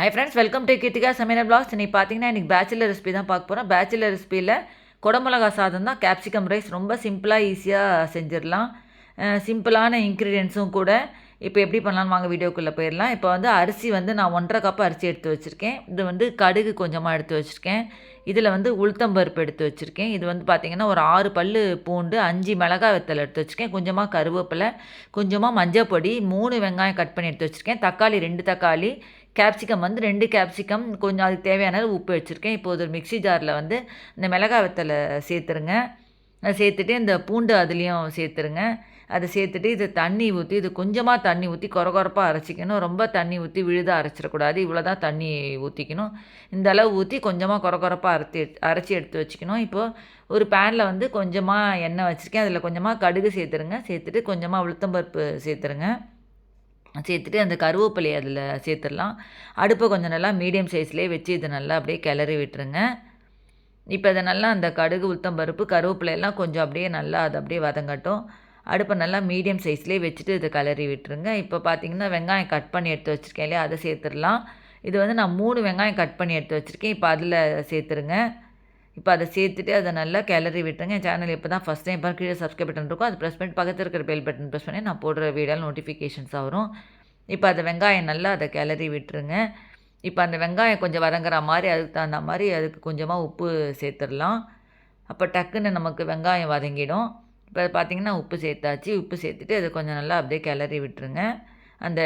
Hi friends welcome to Krithika சமையல் blogs இன்றைக்கி பார்த்தீங்கன்னா இன்றைக்கி பேச்சுலர் ரெசிபி தான் பார்க்க போகிறோம் பேச்சுலர் ரெசிபியில் குடமிளகா சாதம் தான் கேப்சிகம் ரைஸ் ரொம்ப சிம்பிளாக ஈஸியாக செஞ்சிடலாம். சிம்பிளான இன்க்ரீடியன்ஸும் கூட இப்போ எப்படி பண்ணலான்னு வாங்க வீடியோக்குள்ளே போயிடலாம். இப்போ வந்து அரிசி வந்து நான் ஒன்றரை கப் அரிசி எடுத்து வச்சுருக்கேன். இது வந்து கடுகு கொஞ்சமாக எடுத்து வச்சுருக்கேன். இதில் வந்து உளுத்தம்பருப்பு எடுத்து வச்சுருக்கேன். இது வந்து பார்த்திங்கன்னா ஒரு ஆறு பல் பூண்டு அஞ்சு மிளகாய் வெத்தலை எடுத்து வச்சுருக்கேன். கொஞ்சமாக கருவேப்பிலை கொஞ்சமாக மஞ்சள் பொடி மூணு வெங்காயம் கட் பண்ணி எடுத்து வச்சுருக்கேன். தக்காளி ரெண்டு தக்காளி கேப்சிகம் வந்து ரெண்டு கேப்சிகம் கொஞ்சம் அதுக்கு தேவையான உப்பு வச்சுருக்கேன். இப்போ ஒரு மிக்சி ஜாரில் வந்து இந்த மிளகாய் வெத்தலை சேர்த்துருங்க. சேர்த்துட்டு இந்த பூண்டு அதுலேயும் சேர்த்துருங்க. அதை சேர்த்துட்டு இது தண்ணி ஊற்றி இது கொஞ்சமாக தண்ணி ஊற்றி குறகுறப்பாக அரைச்சிக்கணும். ரொம்ப தண்ணி ஊற்றி விழுதாக அரைச்சிடக்கூடாது. இவ்வளோ தான் தண்ணி ஊற்றிக்கணும் இந்த அளவு ஊற்றி கொஞ்சமாக குறகுறப்பாக அரைத்து அரைச்சி எடுத்து வச்சுக்கணும். இப்போது ஒரு பேனில் வந்து கொஞ்சமாக எண்ணெய் வச்சுருக்கேன். அதில் கொஞ்சமாக கடுகு சேர்த்துருங்க. சேர்த்துட்டு கொஞ்சமாக உளுத்தம்பருப்பு சேர்த்துருங்க. சேர்த்துட்டு அந்த கருவேப்பிலையை அதில் சேர்த்துடலாம். அடுப்பை கொஞ்சம் நல்லா மீடியம் சைஸ்லேயே வச்சு இதை நல்லா அப்படியே கிளறி விட்டுருங்க. இப்போ அதை நல்லா அந்த கடுகு உளுத்தம் பருப்பு கருவேப்பிலையெல்லாம் கொஞ்சம் அப்படியே நல்லா அதை அப்படியே வதங்கட்டும். அடுப்பை நல்லா மீடியம் சைஸ்லேயே வச்சுட்டு இதை கிளறி விட்டுருங்க. இப்போ பார்த்தீங்கன்னா வெங்காயம் கட் பண்ணி எடுத்து வச்சுருக்கேன் இல்லையா? அதை சேர்த்துடலாம். இது வந்து நான் மூணு வெங்காயம் கட் பண்ணி எடுத்து வச்சுருக்கேன். இப்போ அதில் சேர்த்துருங்க. இப்போ அதை சேர்த்துட்டு அதை நல்லா கிளறி விட்டுருங்க. என் சேனல் இப்போ தான் ஃபஸ்ட் டைம் கீழே சப்ஸ்கிரைப் பட்டன் இருக்கும். அது ப்ரெஸ் பண்ணி பக்கத்தில் இருக்கிற பெல் பட்டன் ப்ரெஸ் பண்ணி நான் போடுற வீடியோ நோட்டிஃபிகேஷன்ஸ் வரும். இப்போ அதை வெங்காயம் நல்லா அதை கிளறி விட்டுருங்க. இப்போ அந்த வெங்காயம் கொஞ்சம் வரங்குற மாதிரி அதுக்கு தகுந்த மாதிரி அதுக்கு கொஞ்சமாக உப்பு சேர்த்துடலாம். அப்போ டக்குன்னு நமக்கு வெங்காயம் வதங்கிடும். இப்போ பார்த்திங்கன்னா உப்பு சேர்த்தாச்சு. உப்பு சேர்த்துட்டு அதை கொஞ்சம் நல்லா அப்படியே கிளறி விட்டுருங்க. அந்த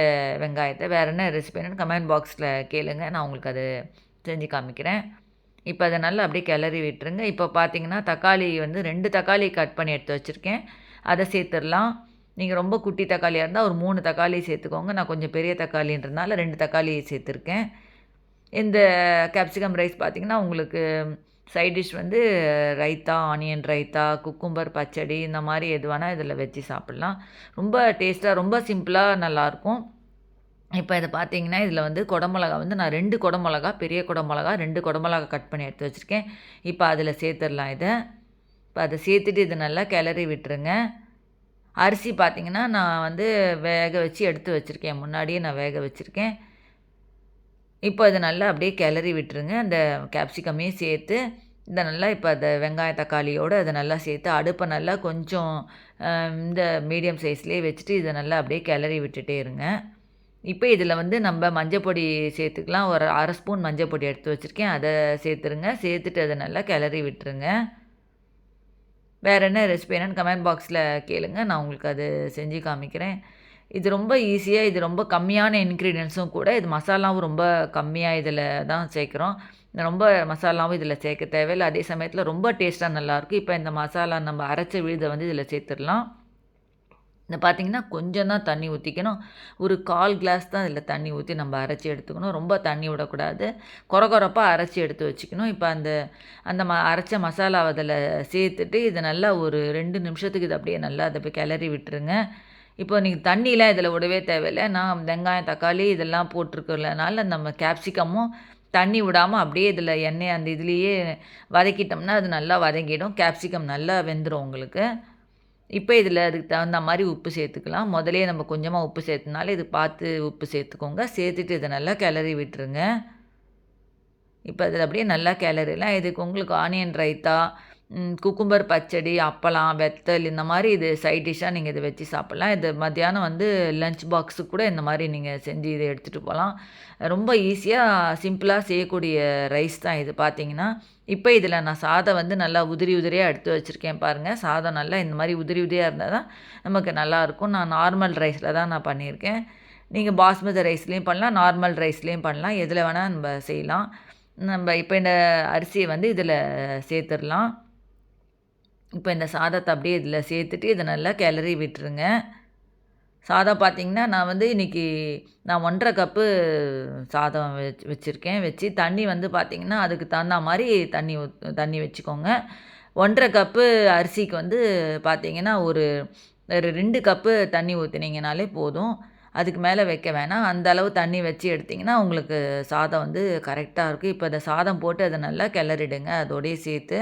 வெங்காயத்தை வேறு என்ன ரெசிபின்னு கமெண்ட் பாக்ஸில் கேளுங்க. நான் உங்களுக்கு அது செஞ்சு காமிக்கிறேன். இப்போ அதை நல்லா அப்படியே கிளறி விட்டுருங்க. இப்போ பார்த்தீங்கன்னா தக்காளி வந்து ரெண்டு தக்காளி கட் பண்ணி எடுத்து வச்சுருக்கேன். அதை சேர்த்துடலாம். நீங்கள் ரொம்ப குட்டி தக்காளியாக இருந்தால் ஒரு மூணு தக்காளி சேர்த்துக்கோங்க. நான் கொஞ்சம் பெரிய தக்காளின்றதுனால ரெண்டு தக்காளி சேர்த்துருக்கேன். இந்த கேப்சிகம் ரைஸ் பார்த்திங்கன்னா உங்களுக்கு சைட் டிஷ் வந்து ரைத்தா ஆனியன் ரைத்தா குக்கும்பர் பச்சடி இந்த மாதிரி எது வேணால் இதில் வச்சு சாப்பிட்லாம். ரொம்ப டேஸ்ட்டாக ரொம்ப சிம்பிளாக நல்லாயிருக்கும். இப்போ இதை பார்த்தீங்கன்னா இதில் வந்து குடமிளகா வந்து நான் ரெண்டு குடமிளகா பெரிய குடமிளகா ரெண்டு குடமிளகா கட் பண்ணி எடுத்து வச்சுருக்கேன். இப்போ அதில் சேர்த்துடலாம் இதை. இப்போ அதை சேர்த்துட்டு இதை நல்லா கிளறி விட்டுருங்க. அரிசி பார்த்திங்கன்னா நான் வந்து வேக வச்சு எடுத்து வச்சுருக்கேன். முன்னாடியே நான் வேக வச்சுருக்கேன். இப்போ இதை நல்லா அப்படியே கிளறி விட்டுருங்க. அந்த கேப்சிகமையும் சேர்த்து இதை நல்லா இப்போ அதை வெங்காய தக்காளியோடு அதை நல்லா சேர்த்து அடுப்பை நல்லா கொஞ்சம் இந்த மீடியம் சைஸ்லேயே வச்சுட்டு இதை நல்லா அப்படியே கிளறி விட்டுட்டே இருங்க. இப்போ இதில் வந்து நம்ம மஞ்சள் பொடி சேர்த்துக்கலாம். ஒரு அரை ஸ்பூன் மஞ்சள் பொடி எடுத்து வச்சுருக்கேன். அதை சேர்த்துருங்க. சேர்த்துட்டு அதை நல்லா கிளறி விட்டுருங்க. வேறு என்ன ரெசிபி என்னன்னு கமெண்ட் பாக்ஸில் கேளுங்க. நான் உங்களுக்கு அது செஞ்சு காமிக்கிறேன். இது ரொம்ப ஈஸியாக இது ரொம்ப கம்மியான இன்க்ரீடியன்ஸும் கூட இது மசாலாவும் ரொம்ப கம்மியாக இதில் தான் சேர்க்குறோம். ரொம்ப மசாலாவும் இதில் சேர்க்க தேவையில்லை. அதே சமயத்தில் ரொம்ப டேஸ்ட்டாக நல்லாயிருக்கும் இப்போ இந்த மசாலா நம்ம அரைச்ச விழுதை வந்து இதில் சேர்த்துடலாம். இந்த பார்த்திங்கன்னா கொஞ்சம் தான் தண்ணி ஊற்றிக்கணும் ஒரு கால் கிளாஸ் தான் இதில் தண்ணி ஊற்றி நம்ம அரைச்சி எடுத்துக்கணும். ரொம்ப தண்ணி விடக்கூடாது. குறை குறப்பாக அரைச்சி எடுத்து வச்சுக்கணும். இப்போ அந்த அந்த ம அரைச்ச மசாலாவை அதில் சேர்த்துட்டு இதை நல்லா ஒரு ரெண்டு நிமிஷத்துக்கு இது அப்படியே நல்லா அதை போய் கிளறி விட்டுருங்க. இப்போ நீங்கள் தண்ணியெலாம் இதில் விடவே தேவையில்லை. நான் வெங்காயம் தக்காளி இதெல்லாம் போட்டிருக்கிறதுனால நம்ம கேப்சிகமும் தண்ணி விடாமல் அப்படியே இதில் எண்ணெய் அந்த இதுலேயே வதக்கிட்டோம்னா அது நல்லா வதங்கிடும். கேப்சிகம் நல்லா வெந்துடும் உங்களுக்கு. இப்போ இதில் அதுக்கு தகுந்த மாதிரி உப்பு சேர்த்துக்கலாம். முதலே நம்ம கொஞ்சமாக உப்பு சேர்த்துனால இது பார்த்து உப்பு சேர்த்துக்கோங்க. சேர்த்துட்டு இதை நல்லா கிளறி விட்டுருங்க. இப்போ அதில் அப்படியே நல்லா கிளறிலாம் இதுக்கு உங்களுக்கு ஆனியன் ரைத்தா குக்கும்பர் பச்சடி அப்பளம் வெத்தல் இந்த மாதிரி இது சைட் டிஷ்ஷாக நீங்கள் இதை வச்சு சாப்பிட்லாம். இது மத்தியானம் வந்து லஞ்ச் பாக்ஸுக்கு கூட இந்த மாதிரி நீங்கள் செஞ்சு இதை எடுத்துகிட்டு போகலாம். ரொம்ப ஈஸியாக சிம்பிளாக செய்யக்கூடிய ரைஸ் தான் இது பார்த்தீங்கன்னா. இப்போ இதில் நான் சாதம் வந்து நல்லா உதிரி உதிரியாக எடுத்து வச்சுருக்கேன் பாருங்கள் சாதம் நல்லா இந்த மாதிரி உதிரி உதிரியாக இருந்தால் தான் நமக்கு நல்லாயிருக்கும் நான் நார்மல் ரைஸில் தான் நான் பண்ணியிருக்கேன். நீங்கள் பாஸ்மதி ரைஸ்லேயும் பண்ணலாம் நார்மல் ரைஸ்லேயும் பண்ணலாம். எதில் வேணால் நம்ம செய்யலாம். நம்ம இப்போ இந்த அரிசியை வந்து இதில் சேர்த்துடலாம். இப்போ இந்த சாதத்தை அப்படியே இதில் சேர்த்துட்டு இதை நல்லா கிளறி விட்டுருங்க. சாதம் பார்த்திங்கன்னா நான் வந்து இன்றைக்கி நான் ஒன்றரை கப்பு சாதம் வச்சு வச்சுருக்கேன். வச்சு தண்ணி வந்து பார்த்திங்கன்னா அதுக்கு தகுந்த மாதிரி தண்ணி தண்ணி வச்சுக்கோங்க. ஒன்றரை கப்பு அரிசிக்கு வந்து பார்த்திங்கன்னா ஒரு ஒரு ரெண்டு கப்பு தண்ணி ஊற்றினீங்கனாலே போதும். அதுக்கு மேலே வைக்க வேணாம். அந்த அளவு தண்ணி வச்சு எடுத்திங்கன்னா உங்களுக்கு சாதம் வந்து கரெக்டாக இருக்கும். இப்போ இந்த சாதம் போட்டு அதை நல்லா கிளறிடுங்க. அதோடய சேர்த்து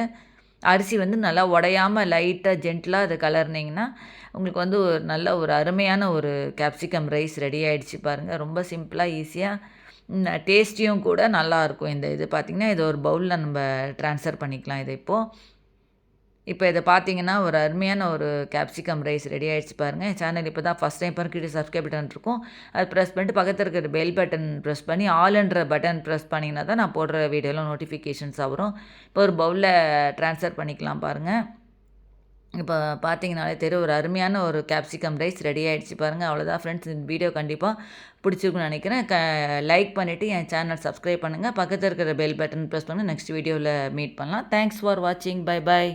அரிசி வந்து நல்லா உடையாமல் லைட்டாக ஜென்டிலாக அதை கலர்னிங்கன்னா உங்களுக்கு வந்து ஒரு நல்ல ஒரு அருமையான ஒரு கேப்சிகம் ரைஸ் ரெடி ஆகிடுச்சு பாருங்கள் ரொம்ப சிம்பிளாக ஈஸியாக டேஸ்டியும் கூட நல்லாயிருக்கும் இந்த இது பார்த்திங்கன்னா இதை ஒரு பவுலில் நம்ம ட்ரான்ஸ்ஃபர் பண்ணிக்கலாம் இதை இப்போது இப்போ இதை பார்த்தீங்கன்னா ஒரு அருமையான ஒரு கேப்சிகம் ரைஸ் ரெடி ஆகிடுச்சு பாருங்கள் சேனல் இப்போ தான் ஃபஸ்ட் டைம் கிட்ட சப்ஸ்கிரைப் பட்டன் இருக்கும். அது ப்ரெஸ் பண்ணிட்டு பக்கத்தில் இருக்கிற பெல் பட்டன் ப்ரெஸ் பண்ணி ஆல்ன்ற பட்டன் ப்ரெஸ் பண்ணிங்கன்னா தான் நான் போடுற வீடியோலாம் நோட்டிஃபிகேஷன்ஸ் வரும். இப்போ ஒரு பவுலில் ட்ரான்ஸ்ஃபர் பண்ணிக்கலாம் பாருங்கள் இப்போ பார்த்தீங்கனாலே தெரியும் ஒரு அருமையான ஒரு கேப்சிகம் ரைஸ் ரெடி ஆகிடுச்சு பாருங்கள் அவ்வளோதான் ஃப்ரெண்ட்ஸ் இந்த வீடியோ கண்டிப்பாக பிடிச்சிருக்குன்னு நினைக்கிறேன். க லைக் பண்ணிவிட்டு என் சேனல் சப்ஸ்கிரைப் பண்ணுங்கள் பக்கத்தில் இருக்கிற பெல் பட்டன் ப்ரெஸ் பண்ணுங்கள் நெக்ஸ்ட் வீடியோவில் மீட் பண்ணலாம். தேங்க்ஸ் ஃபார் வாட்சிங் பை பாய்